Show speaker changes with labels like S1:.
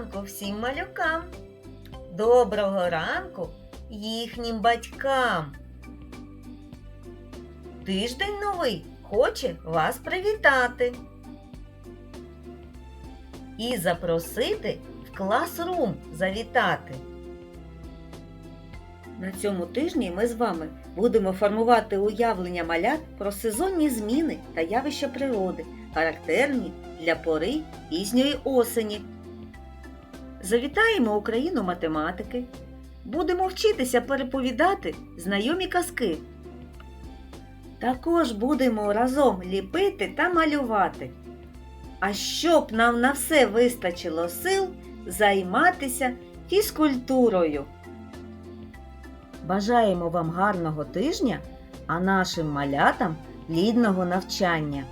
S1: всім малюкам. Доброго ранку їхнім батькам. Тиждень новий хоче вас привітати і запросити в класрум завітати. На цьому тижні ми з вами будемо формувати уявлення малят про сезонні зміни та явища природи, характерні для пори пізньої осені. Завітаємо Україну математики. Будемо вчитися переповідати знайомі казки. Також будемо разом ліпити та малювати. А щоб нам на все вистачило сил займатися фізкультурою. Бажаємо вам гарного тижня, а нашим малятам плідного навчання.